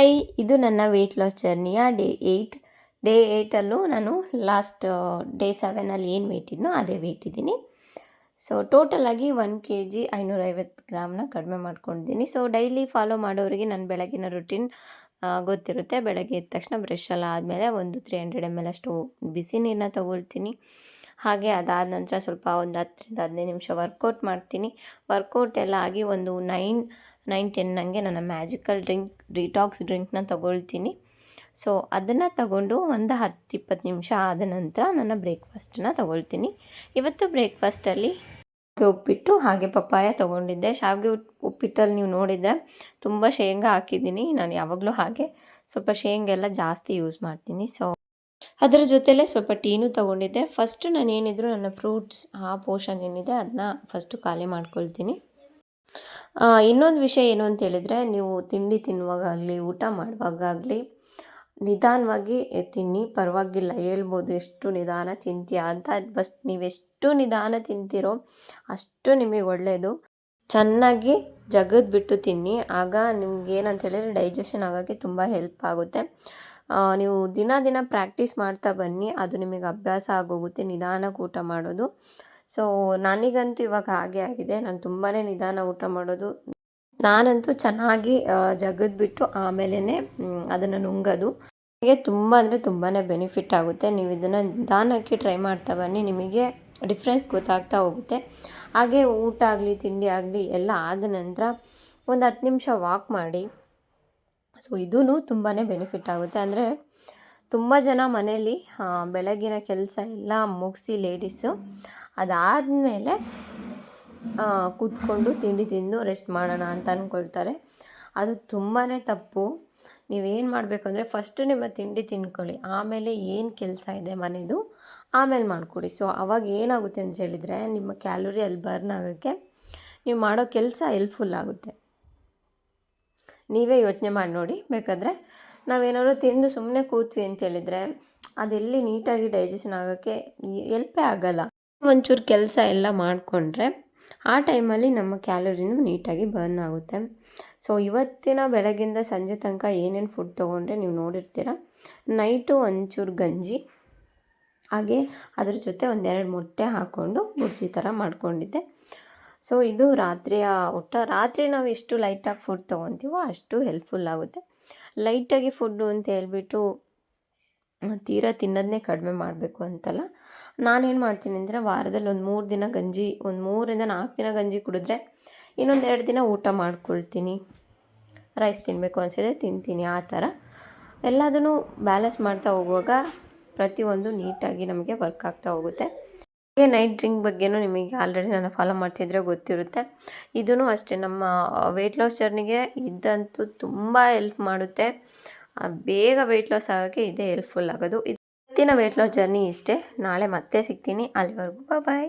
High ಇದು ನನ್ನ weight loss ಜರ್ನಿಯ ಡೇ ಏಯ್ಟ್ ಡೇ ಏಯ್ಟಲ್ಲೂ ನಾನು ಲಾಸ್ಟ್ ಡೇ ಸೆವೆನಲ್ಲಿ ಏನು ವೆಯ್ಟ್ ಇದ್ನೋ ಅದೇ ವೆಯ್ಟ್ ಇದ್ದೀನಿ. ಸೊ ಟೋಟಲಾಗಿ ಒನ್ ಕೆ ಜಿ ಐನೂರೈವತ್ತು ಗ್ರಾಮ್ನ ಕಡಿಮೆ ಮಾಡ್ಕೊಂಡಿದ್ದೀನಿ. ಸೊ ಡೈಲಿ ಫಾಲೋ ಮಾಡೋರಿಗೆ ನನ್ನ ಬೆಳಗಿನ ರುಟೀನ್ ಗೊತ್ತಿರುತ್ತೆ. ಬೆಳಗ್ಗೆ ಎದ್ದ ತಕ್ಷಣ ಬ್ರಷ್ ಎಲ್ಲ ಆದಮೇಲೆ ಒಂದು ತ್ರೀ ಹಂಡ್ರೆಡ್ ಎಂ ಎಲ್ ಅಷ್ಟು ಬಿಸಿ ನೀರನ್ನ ತಗೊಳ್ತೀನಿ. ಹಾಗೆ ಅದಾದ ನಂತರ ಸ್ವಲ್ಪ ಒಂದು ಹತ್ತರಿಂದ ಹದಿನೈದು ನಿಮಿಷ ವರ್ಕೌಟ್ ಮಾಡ್ತೀನಿ. ವರ್ಕೌಟ್ ಎಲ್ಲ ಆಗಿ ಒಂದು ನೈನ್ ನೈನ್ ಟೆನ್ ನನಗೆ ನನ್ನ ಮ್ಯಾಜಿಕಲ್ ಡ್ರಿಂಕ್, ಡಿಟಾಕ್ಸ್ ಡ್ರಿಂಕ್ನ ತಗೊಳ್ತೀನಿ. ಸೊ, ಅದನ್ನು ತಗೊಂಡು ಒಂದು ಹತ್ತು ಇಪ್ಪತ್ತು ನಿಮಿಷ ಆದ ನಂತರ ನನ್ನ ಬ್ರೇಕ್ಫಾಸ್ಟನ್ನ ತಗೊಳ್ತೀನಿ. ಇವತ್ತು ಬ್ರೇಕ್ಫಾಸ್ಟಲ್ಲಿ ಉಪ್ಪಿಟ್ಟು ಹಾಗೆ ಪಪ್ಪಾಯ ತೊಗೊಂಡಿದ್ದೆ. ಶಾವಿಗೆ ಉಪ್ಪಿಟ್ಟಲ್ಲಿ ನೀವು ನೋಡಿದರೆ ತುಂಬ ಶೇಂಗಾ ಹಾಕಿದ್ದೀನಿ. ನಾನು ಯಾವಾಗಲೂ ಹಾಗೆ ಸ್ವಲ್ಪ ಶೇಂಗೆಲ್ಲ ಜಾಸ್ತಿ ಯೂಸ್ ಮಾಡ್ತೀನಿ. ಸೊ, ಅದರ ಜೊತೆಲೇ ಸ್ವಲ್ಪ ಟೀನೂ ತೊಗೊಂಡಿದ್ದೆ. ಫಸ್ಟು ನಾನು ಏನಿದ್ರು ನನ್ನ ಫ್ರೂಟ್ಸ್ ಆ ಪೋಷನ್ ಏನಿದೆ ಅದನ್ನ ಫಸ್ಟು ಖಾಲಿ ಮಾಡ್ಕೊಳ್ತೀನಿ. ಇನ್ನೊಂದು ವಿಷಯ ಏನು ಅಂತ ಹೇಳಿದರೆ, ನೀವು ತಿಂಡಿ ತಿನ್ನುವಾಗಲಿ ಊಟ ಮಾಡುವಾಗಲಿ ನಿಧಾನವಾಗಿ ತಿನ್ನಿ, ಪರವಾಗಿಲ್ಲ, ಹೇಳ್ಬೋದು ಎಷ್ಟು ನಿಧಾನ ತಿಂತೀಯ ಅಂತ, ಬಸ್ ನೀವೆಷ್ಟು ನಿಧಾನ ತಿಂತೀರೋ ಅಷ್ಟು ನಿಮಗೆ ಒಳ್ಳೆಯದು ಚೆನ್ನಾಗಿ ಜಗದ್ ಬಿಟ್ಟು ತಿನ್ನಿ, ಆಗ ನಿಮ್ಗೆ ಏನಂತ ಹೇಳಿದರೆ ಡೈಜೆಷನ್ ಆಗೋಕ್ಕೆ ತುಂಬ ಹೆಲ್ಪ್ ಆಗುತ್ತೆ. ನೀವು ದಿನ ದಿನ ಪ್ರಾಕ್ಟೀಸ್ ಮಾಡ್ತಾ ಬನ್ನಿ, ಅದು ನಿಮಗೆ ಅಭ್ಯಾಸ ಆಗೋಗುತ್ತೆ, ನಿಧಾನಕ್ಕೆ ಊಟ ಮಾಡೋದು. ಸೊ ನನಗಂತೂ ಇವಾಗ ಹಾಗೆ ಆಗಿದೆ. ನಾನು ತುಂಬಾ ನಿಧಾನ ಊಟ ಮಾಡೋದು. ನಾನಂತೂ ಚೆನ್ನಾಗಿ ಜಗದ್ಬಿಟ್ಟು ಆಮೇಲೆ ಅದನ್ನು ನುಂಗೋದು. ನಿಮಗೆ ತುಂಬ ಅಂದರೆ ತುಂಬಾ ಬೆನಿಫಿಟ್ ಆಗುತ್ತೆ. ನೀವು ಇದನ್ನು ನಿಧಾನಕ್ಕೆ ಟ್ರೈ ಮಾಡ್ತಾ ಬನ್ನಿ. ನಿಮಗೆ ಡಿಫ್ರೆನ್ಸ್ ಗೊತ್ತಾಗ್ತಾ ಹೋಗುತ್ತೆ. ಹಾಗೆ ಊಟ ಆಗಲಿ, ತಿಂಡಿ ಆಗಲಿ, ಎಲ್ಲ ಆದ ನಂತರ ಒಂದು ಹತ್ತು ನಿಮಿಷ ವಾಕ್ ಮಾಡಿ. ಸೊ ಇದೂ ತುಂಬಾ ಬೆನಿಫಿಟ್ ಆಗುತ್ತೆ. ಅಂದರೆ ತುಂಬ ಜನ ಮನೇಲಿ ಬೆಳಗಿನ ಕೆಲಸ ಎಲ್ಲ ಮುಗಿಸಿ ಲೇಡೀಸು. ಅದಾದಮೇಲೆ ಕೂತ್ಕೊಂಡು ತಿಂಡಿ ತಿಂದು ರೆಸ್ಟ್ ಮಾಡೋಣ ಅಂತ ಅಂದ್ಕೊಳ್ತಾರೆ ಅದು ತುಂಬಾ ತಪ್ಪು. ನೀವೇನು ಮಾಡಬೇಕು ಅಂದರೆ ಫಸ್ಟು ನಿಮ್ಮ ತಿಂಡಿ ತಿನ್ಕೊಳ್ಳಿ. ಆಮೇಲೆ ಏನು ಕೆಲಸ ಇದೆ ಮನೆಯದು ಆಮೇಲೆ ಮಾಡಿಕೊಡಿ. ಸೊ, ಅವಾಗ ಏನಾಗುತ್ತೆ ಅಂತ ಹೇಳಿದರೆ, ನಿಮ್ಮ ಕ್ಯಾಲೋರಿ ಅಲ್ಲಿ ಬರ್ನ್ ಆಗೋಕ್ಕೆ ನೀವು ಮಾಡೋ ಕೆಲಸ ಹೆಲ್ಪ್ಫುಲ್ ಆಗುತ್ತೆ. ನೀವೇ ಯೋಚನೆ ಮಾಡಿ ನೋಡಿ. ಬೇಕಾದರೆ ನಾವೇನಾದ್ರು ತಿಂದು ಸುಮ್ಮನೆ ಕೂತ್ವಿ ಅಂತ ಹೇಳಿದರೆ ಅದೆಲ್ಲಿ ನೀಟಾಗಿ ಡೈಜೆಷನ್ ಆಗೋಕ್ಕೆ ಎಲ್ಪೇ ಆಗೋಲ್ಲ. ಒಂಚೂರು ಕೆಲಸ ಎಲ್ಲ ಮಾಡಿಕೊಂಡ್ರೆ ಆ ಟೈಮಲ್ಲಿ ನಮ್ಮ ಕ್ಯಾಲೋರಿನೂ ನೀಟಾಗಿ ಬರ್ನ್ ಆಗುತ್ತೆ. ಸೊ ಇವತ್ತಿನ ಬೆಳಗಿಂದ ಸಂಜೆ ತನಕ ಏನೇನು ಫುಡ್ ತೊಗೊಂಡ್ರೆ ನೀವು ನೋಡಿರ್ತೀರ? ನೈಟು ಒಂಚೂರು ಗಂಜಿ, ಹಾಗೆ ಅದ್ರ ಜೊತೆ ಒಂದೆರಡು ಮೊಟ್ಟೆ ಹಾಕ್ಕೊಂಡು ಬುರ್ಜಿ ಥರ ಮಾಡ್ಕೊಂಡಿದ್ದೆ. ಸೊ ಇದು ರಾತ್ರಿಯ ಊಟ. ರಾತ್ರಿ ನಾವು ಎಷ್ಟು ಲೈಟಾಗಿ ಫುಡ್ ತೊಗೊತೀವೋ ಅಷ್ಟು ಹೆಲ್ಪ್ಫುಲ್ ಆಗುತ್ತೆ. ಲೈಟಾಗಿ ಫುಡ್ಡು ಅಂತ ಹೇಳ್ಬಿಟ್ಟು ತೀರಾ ತಿನ್ನೋದನ್ನೇ ಕಡಿಮೆ ಮಾಡಬೇಕು ಅಂತಲ್ಲ. ನಾನೇನು ಮಾಡ್ತೀನಿ ಅಂದರೆ ವಾರದಲ್ಲಿ ಒಂದು ಮೂರು ದಿನ ಗಂಜಿ, ಒಂದು ಮೂರರಿಂದ ನಾಲ್ಕು ದಿನ ಗಂಜಿ ಕುಡಿದ್ರೆ ಇನ್ನೊಂದು ಎರಡು ದಿನ ಊಟ ಮಾಡ್ಕೊಳ್ತೀನಿ. ರೈಸ್ ತಿನ್ನಬೇಕು ಅನಿಸಿದ್ರೆ ತಿಂತೀನಿ ಆ ಥರ. ಎಲ್ಲದನ್ನು ಬ್ಯಾಲೆನ್ಸ್ ಮಾಡ್ತಾ ಹೋಗುವಾಗ ಪ್ರತಿಯೊಂದು ನೀಟಾಗಿ ನಮಗೆ ವರ್ಕ್ ಆಗ್ತಾ ಹೋಗುತ್ತೆ. ಹಾಗೆ ನೈಟ್ ಡ್ರಿಂಕ್ ಬಗ್ಗೆನೂ ನಿಮಗೆ ಆಲ್ರೆಡಿ ನಾನು ಫಾಲೋ ಮಾಡ್ತಿದ್ರೆ ಗೊತ್ತಿರುತ್ತೆ. ಇದೂ ಅಷ್ಟೇ, ನಮ್ಮ ವೆಯ್ಟ್ ಲಾಸ್ ಜರ್ನಿಗೆ ಇದಂತೂ ತುಂಬ ಹೆಲ್ಪ್ ಮಾಡುತ್ತೆ. ಬೇಗ ವೆಯ್ಟ್ ಲಾಸ್ ಆಗೋಕ್ಕೆ ಇದೇ ಹೆಲ್ಪ್ಫುಲ್ ಆಗೋದು. ಇವತ್ತಿನ ವೆಯ್ಟ್ ಲಾಸ್ ಜರ್ನಿ ಇಷ್ಟೇ. ನಾಳೆ ಮತ್ತೆ ಸಿಗ್ತೀನಿ. ಅಲ್ಲಿವರೆಗೂ ಬಾಯ್